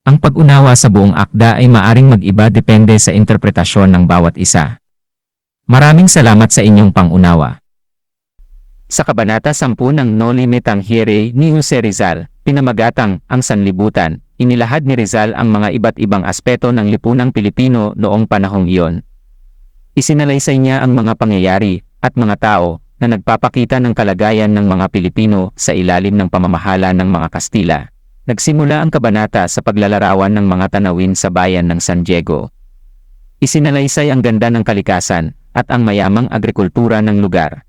Ang pag-unawa sa buong akda ay maaring mag-iba depende sa interpretasyon ng bawat isa. Maraming salamat sa inyong pangunawa. Sa Kabanata 10 ng Noli Me Tangere ni Jose Rizal, pinamagatang ang sanlibutan, inilahad ni Rizal ang mga iba't ibang aspeto ng lipunang Pilipino noong panahong iyon. Isinalaysay niya ang mga pangyayari at mga tao na nagpapakita ng kalagayan ng mga Pilipino sa ilalim ng pamamahala ng mga Kastila. Nagsimula ang kabanata sa paglalarawan ng mga tanawin sa bayan ng San Diego. Isinalaysay ang ganda ng kalikasan at ang mayamang agrikultura ng lugar.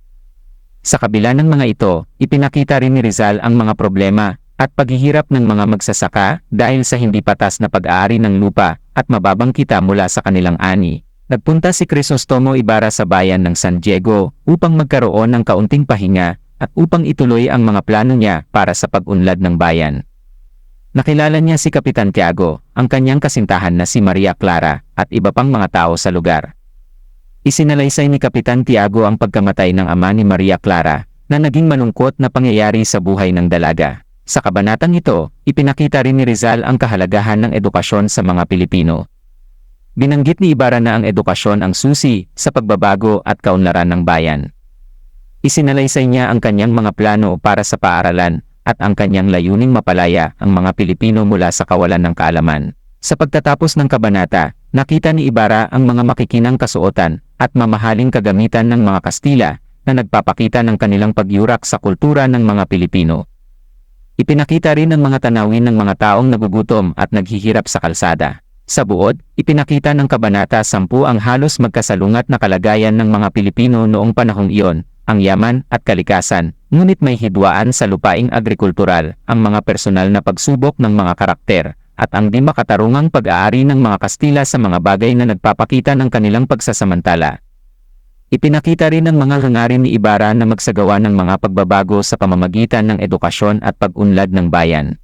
Sa kabila ng mga ito, ipinakita rin ni Rizal ang mga problema at paghihirap ng mga magsasaka dahil sa hindi patas na pag-aari ng lupa at mababang kita mula sa kanilang ani. Nagpunta si Crisostomo Ibarra sa bayan ng San Diego upang magkaroon ng kaunting pahinga at upang ituloy ang mga plano niya para sa pag-unlad ng bayan. Nakilala niya si Kapitan Tiago, ang kanyang kasintahan na si Maria Clara, at iba pang mga tao sa lugar. Isinalaysay ni Kapitan Tiago ang pagkamatay ng ama ni Maria Clara, na naging manungkot na pangyayari sa buhay ng dalaga. Sa kabanatang ito, ipinakita rin ni Rizal ang kahalagahan ng edukasyon sa mga Pilipino. Binanggit ni Ibarra na ang edukasyon ang susi sa pagbabago at kaunlaran ng bayan. Isinalaysay niya ang kanyang mga plano para sa paaralan at ang kanyang layuning mapalaya ang mga Pilipino mula sa kawalan ng kaalaman. Sa pagtatapos ng kabanata, nakita ni Ibarra ang mga makikinang kasuotan at mamahaling kagamitan ng mga Kastila na nagpapakita ng kanilang pagyurak sa kultura ng mga Pilipino. Ipinakita rin ang mga tanawin ng mga taong nagugutom at naghihirap sa kalsada. Sa buod, ipinakita ng Kabanata 10 ang halos magkasalungat na kalagayan ng mga Pilipino noong panahong iyon, ang yaman at kalikasan, ngunit may hidwaan sa lupaing agrikultural, ang mga personal na pagsubok ng mga karakter, at ang di makatarungang pag-aari ng mga Kastila sa mga bagay na nagpapakita ng kanilang pagsasamantala. Ipinakita rin ng mga hangarin ni Ibarra na magsagawa ng mga pagbabago sa pamamagitan ng edukasyon at pag-unlad ng bayan.